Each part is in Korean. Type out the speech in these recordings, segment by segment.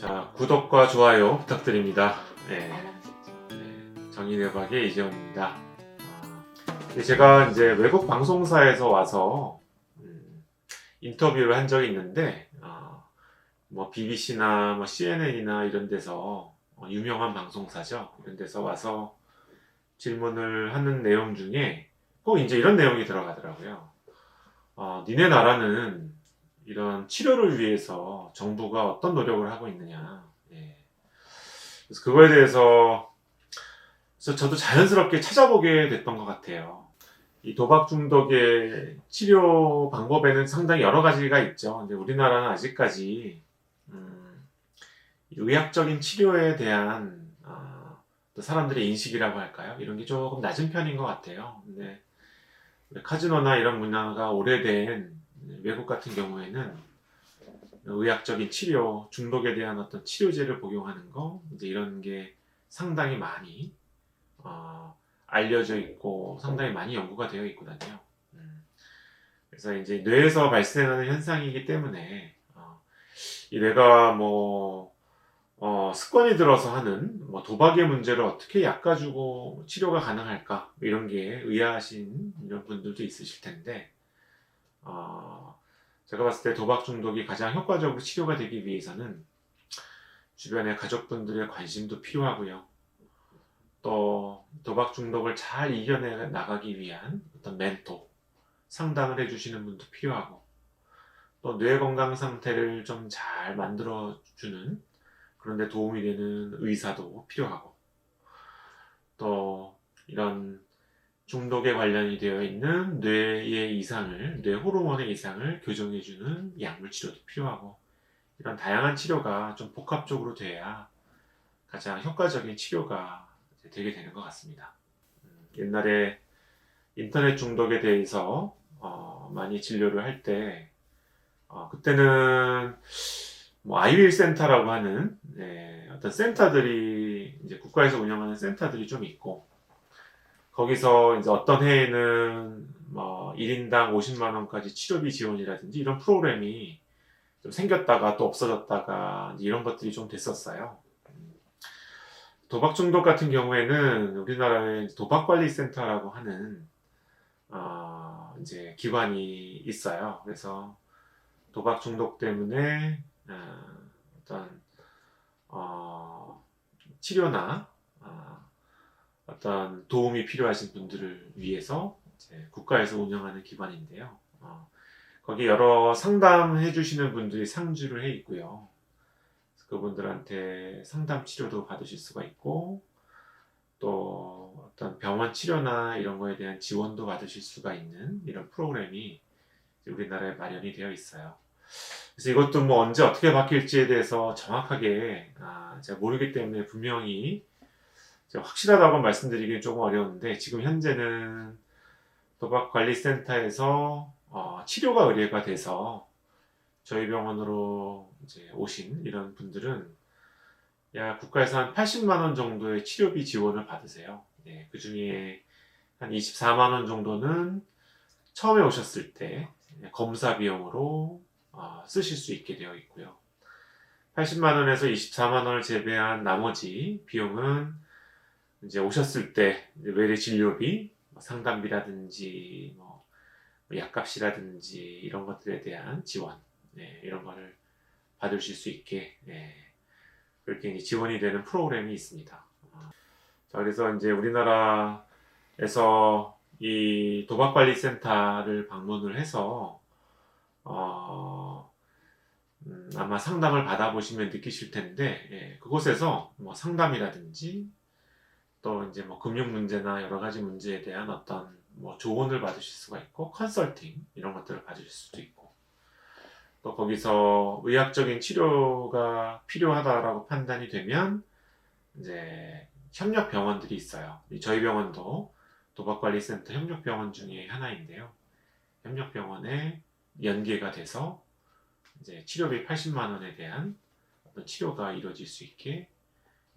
자, 구독과 좋아요 부탁드립니다. 네. 네, 정의대박의 이재훈입니다. 아, 근데 제가 이제 외국 방송사에서 와서 음, 인터뷰를 한 적이 있는데, 아, 뭐 BBC나 뭐 CNN이나 이런 데서 어, 유명한 방송사죠. 이런 데서 와서 질문을 하는 내용 중에 꼭 이제 이런 내용이 들어가더라고요. 어, 니네 나라는 이런 치료를 위해서 정부가 어떤 노력을 하고 있느냐. 예. 그래서 그거에 대해서 그래서 저도 자연스럽게 찾아보게 됐던 것 같아요. 이 도박 중독의 치료 방법에는 상당히 여러 가지가 있죠. 근데 우리나라는 아직까지 음, 이 의학적인 치료에 대한 아, 또 사람들의 인식이라고 할까요? 이런 게 조금 낮은 편인 것 같아요. 근데 카지노나 이런 문화가 오래된 외국 같은 경우에는 의학적인 치료, 중독에 대한 어떤 치료제를 복용하는 거, 이제 이런 게 상당히 많이 어, 알려져 있고 상당히 많이 연구가 되어 있거든요. 음. 그래서 이제 뇌에서 발생하는 현상이기 때문에 어, 이 뇌가 뭐 어, 습관이 들어서 하는 뭐 도박의 문제를 어떻게 약가주고 치료가 가능할까 이런 게 의아하신 이런 분들도 있으실 텐데 어, 제가 봤을 때 도박 중독이 가장 효과적으로 치료가 되기 위해서는 주변의 가족분들의 관심도 필요하고요. 또 도박 중독을 잘 이겨내 나가기 위한 어떤 멘토, 상담을 해주시는 분도 필요하고 또 뇌 건강 상태를 좀 잘 만들어주는 그런데 도움이 되는 의사도 필요하고 또 이런 중독에 관련이 되어 있는 뇌의 이상을, 뇌 호르몬의 이상을 교정해주는 약물 치료도 필요하고, 이런 다양한 치료가 좀 복합적으로 돼야 가장 효과적인 치료가 되게 되는 것 같습니다. 음, 옛날에 인터넷 중독에 대해서 어, 많이 진료를 할 때, 어, 그때는 뭐 아이윌 센터라고 하는 네, 어떤 센터들이 이제 국가에서 운영하는 센터들이 좀 있고, 거기서 이제 어떤 해에는 뭐 1인당 50만 원까지 치료비 지원이라든지 이런 프로그램이 좀 생겼다가 또 없어졌다가 이런 것들이 좀 됐었어요. 음. 도박 중독 같은 경우에는 우리나라에 도박관리센터라고 하는 어, 이제 기관이 있어요. 그래서 도박 중독 때문에 어, 어떤 어, 치료나 어, 어떤 도움이 필요하신 분들을 위해서 국가에서 운영하는 기관인데요. 어, 거기 여러 상담해 주시는 분들이 상주를 해 있고요. 그분들한테 상담 치료도 받으실 수가 있고 또 어떤 병원 치료나 이런 거에 대한 지원도 받으실 수가 있는 이런 프로그램이 우리나라에 마련이 되어 있어요. 그래서 이것도 뭐 언제 어떻게 바뀔지에 대해서 정확하게 아, 제가 모르기 때문에 분명히 확실하다고 말씀드리기는 조금 어려운데 지금 현재는 도박관리센터에서 어, 치료가 의뢰가 돼서 저희 병원으로 이제 오신 이런 분들은 약 국가에서 한 80만 원 정도의 치료비 지원을 받으세요. 네, 그 중에 한 24만 원 정도는 처음에 오셨을 때 검사 비용으로 어, 쓰실 수 있게 되어 있고요. 80만 원에서 24만 원을 제외한 나머지 비용은 이제 오셨을 때 이제 외래 진료비, 뭐 상담비라든지 뭐 약값이라든지 이런 것들에 대한 지원, 네, 이런 거를 받으실 수 있게 네, 그렇게 이제 지원이 되는 프로그램이 있습니다. 어, 자, 그래서 이제 우리나라에서 이 도박관리센터를 방문을 해서 어, 음, 아마 상담을 받아보시면 느끼실 텐데 예, 그곳에서 뭐 상담이라든지 또 이제 뭐 금융 문제나 여러 가지 문제에 대한 어떤 뭐 조언을 받으실 수가 있고 컨설팅 이런 것들을 받으실 수도 있고 또 거기서 의학적인 치료가 필요하다라고 판단이 되면 이제 협력 병원들이 있어요. 이 저희 병원도 도박관리센터 협력 병원 중에 하나인데요. 협력 병원에 연계가 돼서 이제 치료비 80만 원에 대한 치료가 이루어질 수 있게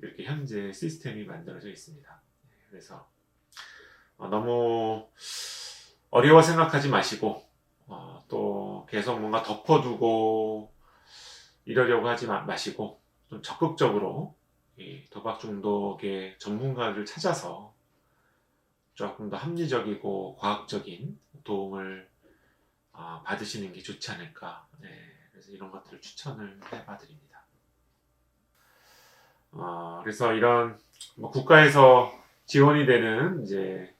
이렇게 현재 시스템이 만들어져 있습니다. 그래서 어, 너무 어려워 생각하지 마시고 어, 또 계속 뭔가 덮어두고 이러려고 하지 마, 마시고 좀 적극적으로 이 도박 중독의 전문가를 찾아서 조금 더 합리적이고 과학적인 도움을 아, 받으시는 게 좋지 않을까. 네, 그래서 이런 것들을 추천을 해봐드립니다. 어, 그래서 이런 뭐 국가에서 지원이 되는 이제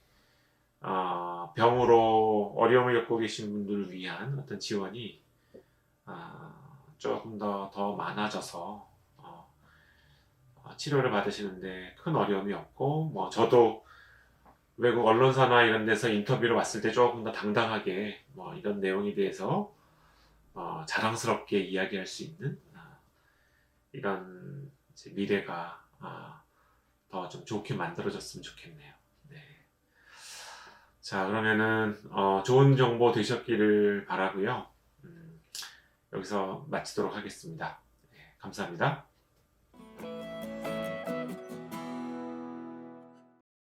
아, 병으로 어려움을 겪고 계신 분들을 위한 어떤 지원이 아, 조금 더, 더 많아져서 어, 어, 치료를 받으시는데 큰 어려움이 없고 뭐 저도 외국 언론사나 이런 데서 인터뷰를 왔을 때 조금 더 당당하게 뭐 이런 내용에 대해서 어, 자랑스럽게 이야기할 수 있는 아, 이런 미래가 아, 더좀 좋게 만들어졌으면 좋겠네요. 네. 자 그러면은 어, 좋은 정보 되셨기를 바라고요. 음, 여기서 마치도록 하겠습니다. 네, 감사합니다.